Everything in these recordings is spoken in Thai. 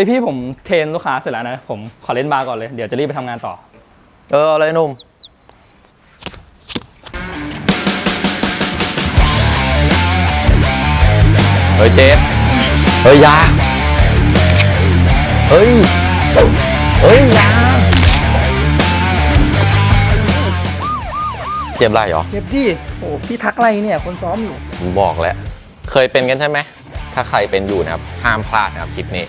ฮ้ยพี่ผมเทรนลูกค้าเสร็จแล้วนะ ผมขอเล่นบาร์ก่อนเลย เดี๋ยวจะรีบไปทำงานต่อ เอออะไรหนุ่มเฮ้ยเจฟเฮ้ยอยาเฮ้ย เฮ้ยอยาเจ็บไรเหรอ เจ็บดิโอ้พี่ทักอะไรเนี่ย คนซ้อมอยู่ ผมบอกแล้ว เคยเป็นกันใช่ไหม ถ้าใครเป็นอยู่นะครับ ห้ามพลาดนะครับคลิปนี้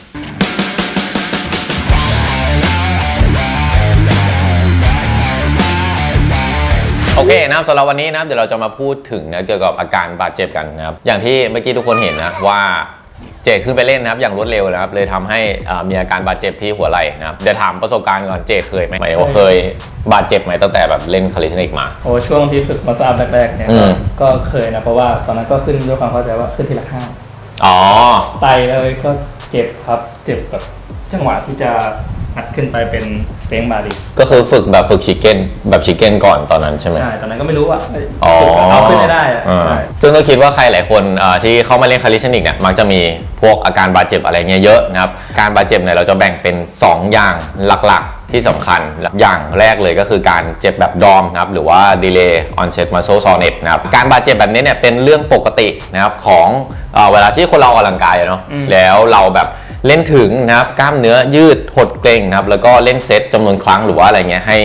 โอเคนะครับสำหรับวันนี้นะครับเดี๋ยวเราจะมาพูดถึงนะเกี่ยวกับอาการบาดเจ็บกันนะครับอย่างที่เมื่อกี้ทุกคนเห็นนะว่าเจดขึ้นไปเล่นนะครับอย่างรวดเร็วนะครับเลยทำให้อ่ามีอาการบาดเจ็บที่หัวไหล่นะครับเดี๋ยวถามประสบการณ์ก่อนเจดเคยไหมหมายว่าเคยบาดเจ็บไหมตั้งแต่แบบเล่นคาลิสเทนิกมาโอ้ช่วงที่ฝึกมาสอัพแรกๆเนี่ยอืก็มก็เคยนะเพราะว่าตอนนั้นก็ขึ้นด้วยความเข้าใจว่าขึ้นทีละข้างอ๋อไตเลยก็เจ็บครับเจ็บแบบจังหวะที่จะ อัดขึ้นไปเป็นสเต็งบาร์ดีก็คือฝึกแบบฝึกชิคเก้นแบบชิคเก้นก่อนตอนนั้นใช่ไหม ใช่ตอนนั้นก็ไม่รู้ว่าเอ้ยอ๋อเอาขึ้นให้ได้อะอ่าใช่ ซึ่งก็คิดว่าใครหลายคนอ่าที่เข้ามาเล่นคาลิสเทนิกเนี่ยมักจะมีพวกอาการบาดเจ็บอะไรเงี้ยเยอะนะครับ การบาดเจ็บเนี่ยเราจะแบ่งเป็น 2 อย่างหลักๆที่สำคัญ อย่างแรกเลยก็คือการเจ็บแบบดอมนะครับหรือว่า delay onset muscle soreness นะครับ การบาดเจ็บแบบนี้เนี่ยเป็นเรื่องปกตินะครับของเอ่อเวลาที่คนเราออกกำลังกายอะเนาะอืมแล้วเราแบบ เล่นถึงนะครับกล้ามเนื้อยืดหดเกร็งนะครับแล้วก็เล่นเซตจำนวนครั้งหรือว่าอะไรเงี้ยให้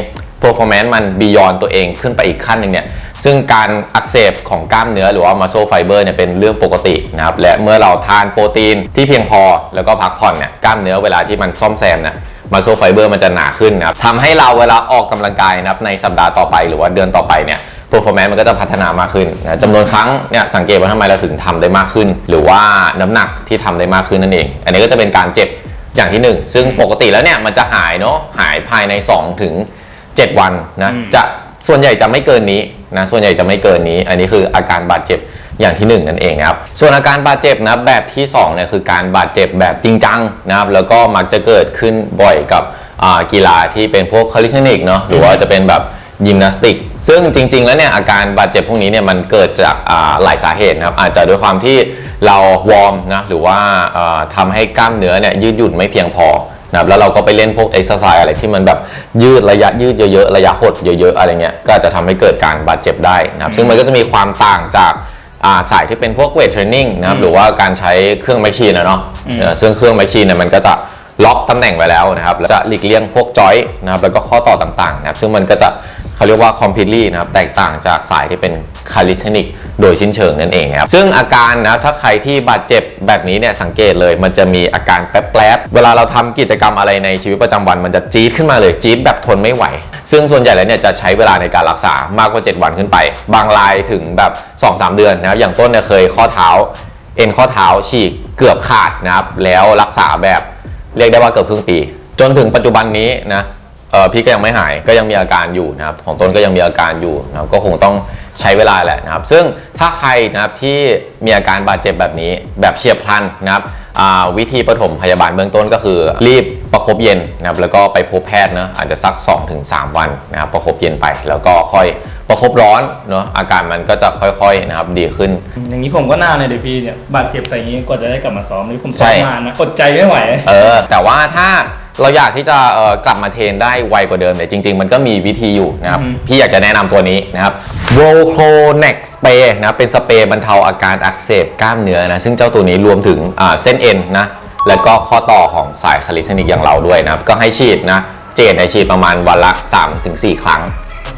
performance มัน beyond ตัวเองขึ้นไปอีกขั้นหนึ่งเนี่ยซึ่งการอักเสบของกล้ามเนื้อหรือว่า muscle fiber เนี่ยเป็นเรื่องปกตินะครับและเมื่อเราทานโปรตีนที่เพียงพอ แล้วก็พักผ่อนเนี่ยกล้ามเนื้อเวลาที่มันซ่อมแซมเนี่ย muscle fiber มันจะหนาขึ้นนะครับทำให้เราเวลาออกกำลังกายนะครับในสัปดาห์ต่อไปหรือว่าเดือนต่อไปเนี่ย performance มันก็จะพัฒนามากขึ้นนะจำนวนครั้งเนี่ยสังเกตว่าทำไมเราถึงทำได้มากขึ้น หรือว่าน้ำหนักที่ทำได้มากขึ้นนั่นเอง อันนี้ก็จะเป็นการเจ็บอย่างที่หนึ่งซึ่งปกติแล้วเนี่ยมันจะหายเนาะหายภายใน2ถึง7วันนะอืมจะส่วนใหญ่จะไม่เกินนี้นะส่วนใหญ่จะไม่เกินนี้ อันนี้คืออาการบาดเจ็บอย่างที่หนึ่งนั่นเองนะครับส่วนอาการบาดเจ็บนะแบบที่สองเนี่ยคือการบาดเจ็บแบบจริงจังนะครับแล้วก็มักจะเกิดขึ้นบ่อยกับอ่ากีฬาที่เป็นพวกคาลิสเทนิกเนาะหรือว่าจะเป็นแบบยิมนาสติก ซึ่งจริง ๆ แล้วเนี่ยอาการบาดเจ็บพวกนี้เนี่ยมันเกิดจากอ่าหลายสาเหตุนะครับอาจจะด้วยความที่เราวอร์มนะหรือว่าอ่าทำให้กล้ามเนื้อเนี่ยยืดหยุ่นไม่เพียงพอนะครับแล้วเราก็ไปเล่นพวกเอ็กซ์ไซส์อะไรที่มันแบบยืดระยะยืดเยอะๆระยะหดเยอะๆอะไรเงี้ยก็อาจจะทำให้เกิดการบาดเจ็บได้นะครับซึ่งมันก็จะมีความต่างจากอ่าสายที่เป็นพวกเวทเทรนนิ่งนะครับหรือว่าการใช้เครื่องแมชชีนนะเนาะอืมเออซึ่งเครื่องแมชชีนเนี่ยมันก็จะล็อกตำแหน่งไว้แล้วนะครับแล้วจะหลีกเลี่ยงพวกจอยนะครับแล้วก็ข้อต่อต่างๆนะครับซึ่งมันก็จะ เขาเรียกว่า completely นะครับแตกต่างจากสายที่เป็นคาลิสเทนิกโดยชิ้นเชิงนั่นเองครับซึ่งอาการนะถ้าใครที่บาดเจ็บแบบนี้เนี่ยสังเกตเลย มันจะมีอาการแป๊บๆเวลาเราทำกิจกรรมอะไรในชีวิตประจำวัน มันจะจี๊ดขึ้นมาเลยจี๊ดแบบทนไม่ไหว ซึ่งส่วนใหญ่แล้วเนี่ยจะใช้เวลาในการรักษามากกว่า 7 วันขึ้นไป บางรายถึงแบบ 2-3 เดือนนะครับอย่างต้นเนี่ยเคยข้อเท้า เอ็นข้อเท้าฉีกเกือบขาดนะครับแล้วรักษาแบบเรียกได้ว่าเกือบครึ่งปี จนถึงปัจจุบันนี้นะ พี่ก็ยังไม่หายก็ยังมีอาการอยู่นะครับของต้นก็ยังมีอาการอยู่นะครับก็คงต้องใช้เวลาแหละนะครับ ซึ่งถ้าใครนะครับที่มีอาการบาดเจ็บแบบนี้ แบบเฉียบพลันนะครับอ่าวิธีปฐมพยาบาลเบื้องต้นก็คือรีบประคบเย็นนะครับแล้วก็ไปพบแพทย์นะอาจจะสัก 2-3 วันนะครับประคบเย็นไป แล้วก็ค่อยประคบร้อนเนาะอาการมันก็จะค่อยๆนะครับดีขึ้น อย่างนี้ผมก็นานเลยเดี๋ยวพี่เนี่ยบาดเจ็บอะไรอย่างนี้กว่าจะได้กลับมาซ้อมนี่ผมใช่ซ้อมมานะอดใจไม่ไหว เออแต่ว่าถ้า เราอยากที่จะเอ่อกลับมาเทรนได้ไวกว่าเดิมเนี่ยจริง ๆ มันก็มีวิธีอยู่นะครับอืมพี่อยากจะแนะนำตัวนี้นะครับ v o c o n e x Spray นะครับเป็นสเปรย์บรรเทาอาการอักเสบกล้ามเนื้อนะ ซึ่งเจ้าตัวนี้รวมถึงอ่าเส้นเอ็นนะ แล้วก็ข้อต่อของสายคาลิสเทนิกอย่างเราด้วยนะครับ ก็ให้ฉีดนะ เจนในฉีดประมาณวันละ 3-4 ครั้ง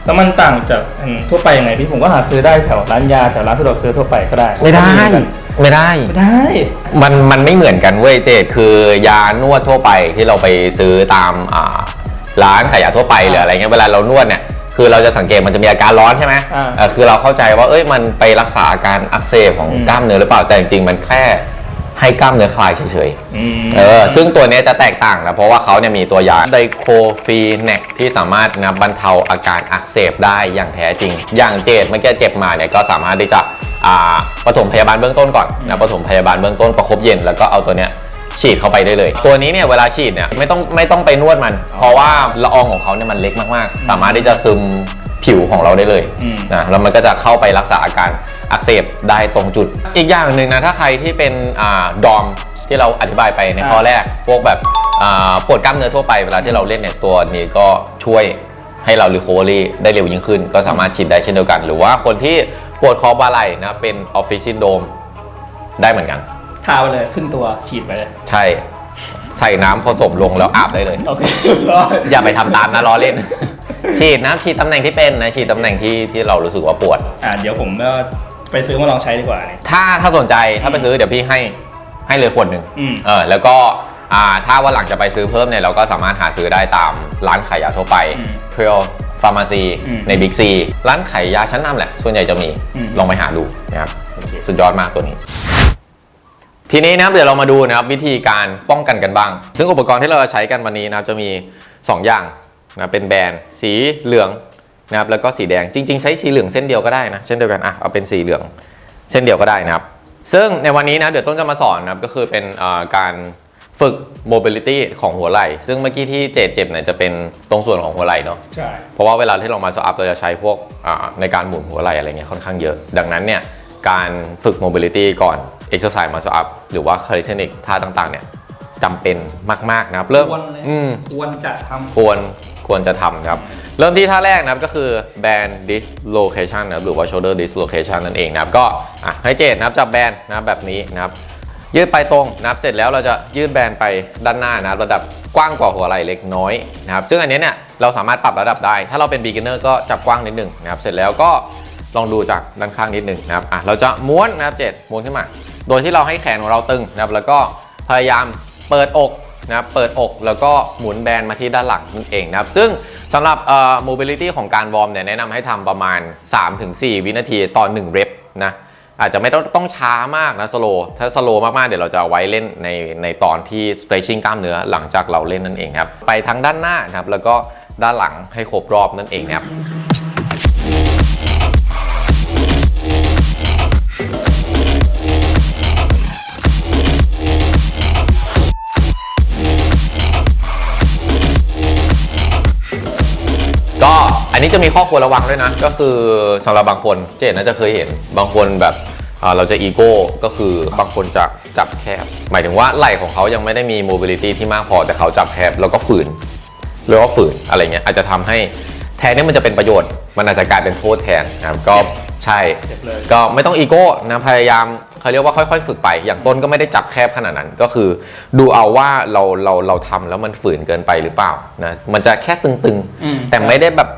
แล้วมันต่างจากอันทั่วไปยังไงพี่ผมก็หาซื้อได้แถวร้านยาแถวร้านสะดวกซื้อทั่วไปก็ได้ไม่ได้ ไม่ได้ไม่ได้ มันมันไม่เหมือนกันเว้ยเจคือยานวดทั่วไปที่เราไปซื้อตามอ่าร้านขายยาทั่วไปหรืออะไรเงี้ยเวลาเรานวดเนี่ยคือเราจะสังเกตมันจะมีอาการร้อนใช่ไหมอ่า เออคือเราเข้าใจว่าเอ้ยมันไปรักษาอาการอักเสบของอืมกล้ามเนื้อหรือเปล่าแต่จริงๆมันแค่ให้กล้ามเนื้อคลายเฉยอืมๆเออซึ่งตัวเนี้ยจะแตกต่างนะ เพราะว่าเขาเนี่ยมีตัวยาไดโคฟีเนกที่สามารถนะบรรเทาอาการอักเสบได้อย่างแท้จริง อย่างเจดเมื่อกี้เจ็บมาเนี่ยก็สามารถที่จะอ่า ปฐมพยาบาลเบื้องต้นก่อนนะปฐมพยาบาลเบื้องต้นประคบเย็นแล้วก็เอาตัวเนี้ยฉีดเข้าไปได้เลย ตัวนี้เนี่ยเวลาฉีดเนี่ยไม่ต้องไม่ต้องไปนวดมัน เพราะว่าละอองของเขาเนี่ยมันเล็กมากๆ สามารถที่จะซึมผิวของเราได้เลยอืมนะแล้วมันก็จะเข้าไปรักษาอาการอักเสบได้ตรงจุด อีกอย่างหนึ่งนะถ้าใครที่เป็นอ่าดอมที่เราอธิบายไปในข้อแรก พวกแบบอ่าปวดกล้ามเนื้อทั่วไปเวลาที่เราเล่นเนี่ยตัวนี้ก็ช่วยให้เรา recovery ได้เร็วยิ่งขึ้น ก็สามารถฉีดได้เช่นเดียวกัน หรือว่าคนที่ ปวดคอบาไหล่นะเป็นออฟฟิศซินโดมได้เหมือนกัน ทาไปเลยขึ้นตัวฉีดไปเลย ใช่ใส่น้ำผสมลงแล้วอาบได้เลย โอเคอย่าไปทำตามนะล้อเล่น ฉีดนะฉีดตำแหน่งที่เป็นนะฉีดตำแหน่งที่ที่เรารู้สึกว่าปวด อ่าเดี๋ยวผมก็ไปซื้อมาลองใช้ดีกว่าเนี่ย ถ้าถ้าสนใจถ้าไปซื้อเดี๋ยวพี่ให้ให้เลยขวดหนึ่งอืม เออแล้วก็อ่าถ้าวันหลังจะไปซื้อเพิ่มเนี่ยเราก็สามารถหาซื้อได้ตามร้านขายยาทั่วไปอืม เพียว ฟาร์มาซีอืมในบิ๊กซีร้านขายยาชั้นนำแหละ ส่วนใหญ่จะมีอืมลองไปหาดูนะครับโอเค สุดยอดมากตัวนี้ ทีนี้นะครับเดี๋ยวเรามาดูนะครับวิธีการป้องกันกันบ้าง ซึ่งอุปกรณ์ที่เราจะใช้กันวันนี้นะครับจะมี 2 อย่างนะเป็นแบรนด์สีเหลืองนะครับแล้วก็สีแดงจริง ๆ ใช้สีเหลืองเส้นเดียวก็ได้นะเช่นเดียวกันอะเอาเป็นสีเหลือง เส้นเดียวก็ได้นะครับ ซึ่งในวันนี้นะเดี๋ยวต้นจะมาสอนนะครับก็คือเป็นเอ่อการ ฝึก mobility ของหัวไหล่ ซึ่งเมื่อกี้ที่เจเจ็บเนี่ยจะเป็นตรงส่วนของหัวไหล่เนาะ ใช่ เพราะว่าเวลาที่เรามาสอัพเราจะใช้พวกอ่าในการหมุนหัวไหล่อะไรเงี้ยค่อนข้างเยอะ ดังนั้นเนี่ยการฝึก mobility ก่อน exercise มาสอัพหรือว่า calisthenics ท่าต่างๆเนี่ยจำเป็นมากๆนะครับ เริ่มควรเลยอืมควรจะทำควรควรจะทำนะครับ เริ่มที่ท่าแรกนะครับก็คือ band dislocation นะครับหรือว่า shoulder dislocation นั่นเองนะครับก็อะให้เจนนะครับจับแบนนะครับแบบนี้นะครับ ยืดไปตรงนะครับเสร็จแล้วเราจะยืดแบนไปด้านหน้านะครับระดับกว้างกว่าหัวไหล่เล็กน้อยนะครับซึ่งอันนี้เนี่ยเราสามารถปรับระดับได้ ถ้าเราเป็น beginner ก็จับกว้างนิดหนึ่งนะครับเสร็จแล้วก็ลองดูจากด้านข้างนิดหนึ่งนะครับอะเราจะม้วนนะครับเจ็ดม้วนขึ้นมา โดยที่เราให้แขนของเราตึงนะครับแล้วก็พยายามเปิดอกนะครับเปิดอกแล้วก็หมุนแบนมาที่ด้านหลังนั่นเองนะครับซึ่งสำหรับเอ่อ mobility ของการวอร์มเนี่ยแนะนำให้ทำประมาณ 3-4 วินาทีต่อ1เรปนะ อาจจะไม่ต้องต้องช้ามากนะสโลถ้าสโลมากๆ เดี๋ยวเราจะเอาไว้เล่นในในตอนที่ stretching กล้ามเนื้อหลังจากเราเล่นนั่นเองครับ ไปทั้งด้านหน้านะครับแล้วก็ด้านหลังให้ครบรอบนั่นเองนะครับ อันนี้จะมีข้อควรระวังด้วยนะ ก็คือสำหรับบางคนเจนน่าจะเคยเห็นบางคนแบบอ่าเราจะอีโก้ก็คือบางคนจะจับแคบ หมายถึงว่าไหล่ของเขายังไม่ได้มีโมบิลิตี้ที่มากพอแต่เขาจับแคบแล้วก็ฝืนหรือว่าฝืนอะไรเงี้ยอาจจะทำให้แทนที่มันจะเป็นประโยชน์ มันอาจจะกลายเป็นโทษแทนนะครับก็ใช่เจ็บเลยก็ไม่ต้องอีโก้นะพยายามเขาเรียกว่าค่อยๆ ฝึกไป อย่างต้นก็ไม่ได้จับแคบขนาดนั้น ก็คือดูเอาว่าเราเราเราทำแล้วมันฝืนเกินไปหรือเปล่านะมันจะแค่ตึงอืมๆแต่ไม่ได้แบบ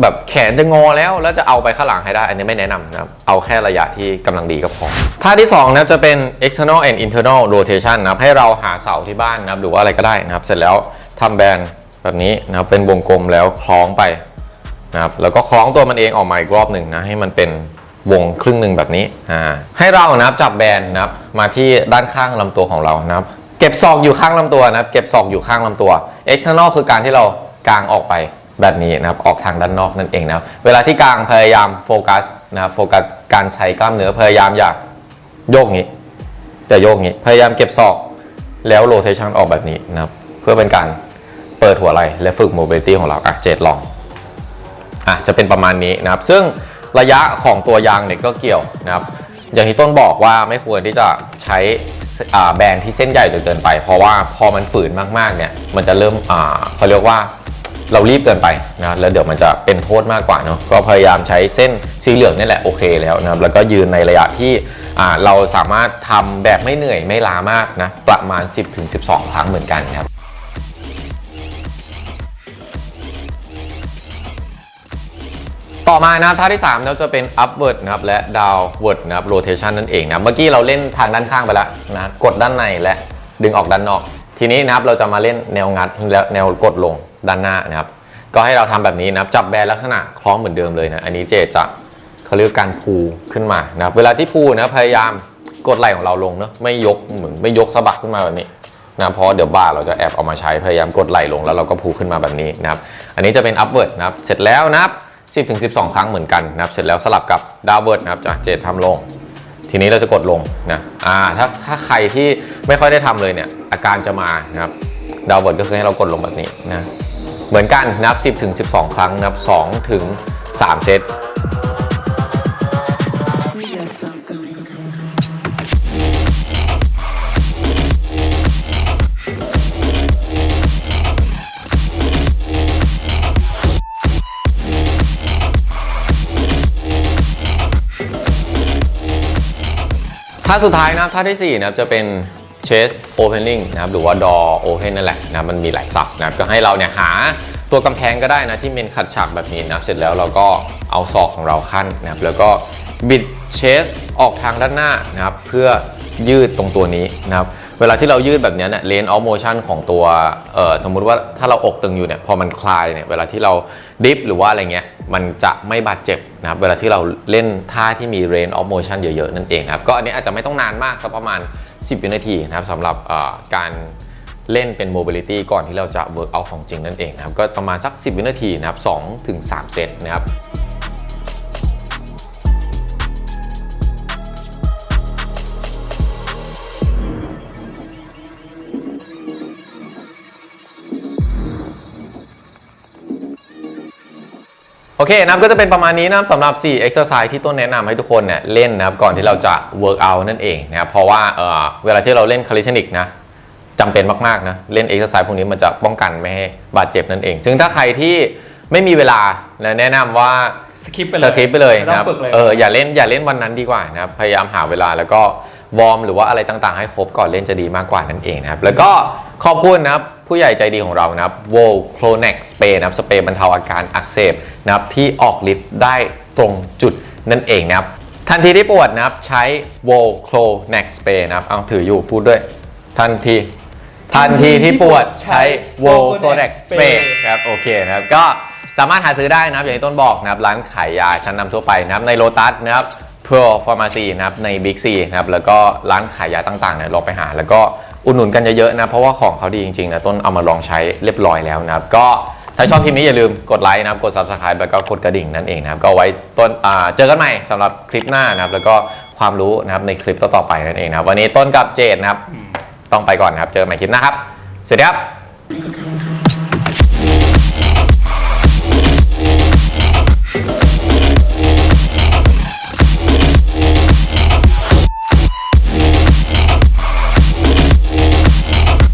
แบบแขนจะงอแล้ว แล้วจะเอาไปข้างหลังให้ได้ อันนี้ไม่แนะนำนะครับ เอาแค่ระยะที่กำลังดีก็พอท่าที่2นะครับจะเป็น external and internal rotation นะครับให้เราหาเสาที่บ้านนะครับหรือว่าอะไรก็ได้นะครับ เสร็จแล้วทำแบนแบบนี้นะครับเป็นวงกลมแล้วคล้องไปนะครับแล้วก็คล้องตัวมันเองออกมาอีกรอบหนึ่งนะให้มันเป็นวงครึ่งหนึ่งแบบนี้อ่าให้เรานะครับจับแบนนะครับมาที่ด้านข้างลำตัวของเรานะครับ เก็บศอกอยู่ข้างลำตัวนะครับ เก็บศอกอยู่ข้างลำตัว external คือการที่เรากางออกไป แบบนี้นะครับออกทางด้านนอกนั่นเองนะครับเวลาที่กลางพยายามโฟกัสนะโฟกัสการใช้กล้ามเนื้อพยายามอย่าโยกงี้อย่าโยกงี้พยายามเก็บศอกแล้วโรเทชันออกแบบนี้นะครับเพื่อเป็นการเปิดหัวไหล่และฝึกโมบิลิตี้ของเราอะเจ็ดลองอะจะเป็นประมาณนี้นะครับ ซึ่งระยะของตัวยางเนี่ยก็เกี่ยวนะครับ อย่างที่ต้นบอกว่าไม่ควรที่จะใช้แบรนด์ที่เส้นใหญ่จนเกินไป เพราะว่าพอมันฝืนมากๆเนี่ยมันจะเริ่มอ่าเขาเรียกว่า เรารีบเกินไปนะแล้วเดี๋ยวมันจะเป็นโทษมากกว่าเนาะก็พยายามใช้เส้นสีเหลืองนี่แหละโอเคแล้วนะครับแล้วก็ยืนในระยะที่เราสามารถทำแบบไม่เหนื่อยไม่ล้ามากนะประมาณ 10-12 ครั้งเหมือนกันครับต่อมานะครับท่าที่3นะครับจะเป็น upward นะครับและ downward นะครับ rotation นั่นเองนะเมื่อกี้เราเล่นทางด้านข้างไปแล้วนะกดด้านในและดึงออกด้านนอก ทีนี้นะครับเราจะมาเล่นแนวงัดและแนวกดลง ด้านหน้านะครับ ก็ให้เราทำแบบนี้นะครับจับแบนลักษณะคล้องเหมือนเดิมเลยนะอันนี้เจจะเขาเรียกการพูขึ้นมานะครับเวลาที่พูนะพยายามกดไหล่ของเราลงเนาะไม่ยกเหมือนไม่ยกสะบักขึ้นมาแบบนี้นะเพราะเดี๋ยวบ่าเราจะแอบเอามาใช้พยายามกดไหล่ลงแล้วเราก็พูขึ้นมาแบบนี้นะครับอันนี้จะเป็น upward นะครับเสร็จแล้วนะครับ10ถึง12ครั้งเหมือนกันนะครับเสร็จแล้วสลับกับดาวเบิร์ดนะครับจากเจทำลง ทีนี้เราจะกดลงนะอ่าถ้าถ้าใครที่ไม่ค่อยได้ทำเลยเนี่ยอาการจะมานะครับดาวเบิร์ดก็คือให้เรากดลงแบบนี้นะ เหมือนกันนับ 10ถึง12 ครั้งนับ2ถึง3 เซตถ้าสุดท้ายนะถ้าบท่าที่4นะจะเป็น chest opening นะครับหรือว่า door open นั่นแหละนะมันมีหลายศัพท์นะครับก็ให้เราเนี่ยหาตัวกำแพงก็ได้นะที่เป็นขัดฉากแบบนี้นะเสร็จแล้วเราก็เอาศอกของเราขั้นนะครับแล้วก็บิด chest ออกทางด้านหน้านะครับเพื่อยืดตรงตัวนี้นะครับเวลาที่เรายืดแบบนี้เนี่ย range of motion ของตัวเอ่อสมมุติว่าถ้าเราอกตึงอยู่เนี่ยพอมันคลายเนี่ยเวลาที่เราดิฟหรือว่าอะไรเงี้ยมันจะไม่บาดเจ็บนะครับเวลาที่เราเล่นท่าที่มี range of motion เยอะๆนั่นเองครับก็อันนี้อาจจะไม่ต้องนานมากสักประมาณ 10 วินาทีนะครับสำหรับการเล่นเป็น mobility ก่อนที่เราจะ work out ของจริงนั่นเองนะครับ ก็ประมาณสัก 10 วินาทีนะครับ2ถึง3เซตนะครับ โอเคนะครับก็จะเป็นประมาณนี้นะครับสำหรับ 4 exercise ที่ต้นแนะนำให้ทุกคนเนี่ยเล่นนะครับก่อนที่เราจะ work out นั่นเองนะครับเพราะว่าเอ่อเวลาที่เราเล่น calisthenics นะจำเป็นมากๆนะเล่น exercise พวกนี้มันจะป้องกันไม่ให้บาดเจ็บนั่นเอง ซึ่งถ้าใครที่ไม่มีเวลานะแนะนำว่าสคิปไปสเลยคริปต์ไปเลยไม่ต้นะอครับงฝึกเลยเอออย่าเล่นอย่าเล่นวันนั้นดีกว่านะครับพยายามหาเวลาแล้วก็วอร์มหรือว่าอะไรต่างๆ ให้ครบก่อนเล่นจะดีมากกว่านั่นเองนะครับแล้วก็ขอบคุณนะครับ ผู้ใหญ่ใจดีของเรานะครับ w o l c l o n e x Spray นะครับสเปรย์บรรเทาอาการอักเสบนะครับที่ออกฤทธิ์ได้ตรงจุดนั่นเองนะครับ ทันทีที่ปวดนะครับใช้ w o l c l o n e x Spray นะครับเอาถืออยู่พูดด้วย ทันที ทันทีที่ปวดใช้ w o l c l o n e x Spray ครับโอเคนะครับก็สามารถหาซื้อได้นะครับอย่างที่ต้นบอกนะครับร้านขายยาชั้นนำทั่วไปนะครับในโ o ตัสนะครับ Pro Pharmacy นะครับใน Big C นะครับแล้วก็ร้านขายยาต่างๆเนี่ยลองไปหาแล้วก็ อุดหนุนกันเยอะๆนะ เพราะว่าของเขาดีจริงๆนะต้นเอามาลองใช้เรียบร้อยแล้วนะครับ ก็ถ้าชอบคลิปนี้อย่าลืมกดไลค์นะครับ กด Subscribe แล้วก็กดกระดิ่งนั่นเองนะครับ ก็ไว้ต้นอ่าเจอกันใหม่สำหรับคลิปหน้านะครับ แล้วก็ความรู้นะครับในคลิปต่อๆไปนั่นเองนะครับ วันนี้ต้นกับเจดนะครับ ต้องไปก่อนนะครับ เจอกันใหม่คลิปหน้าครับ สวัสดีครับ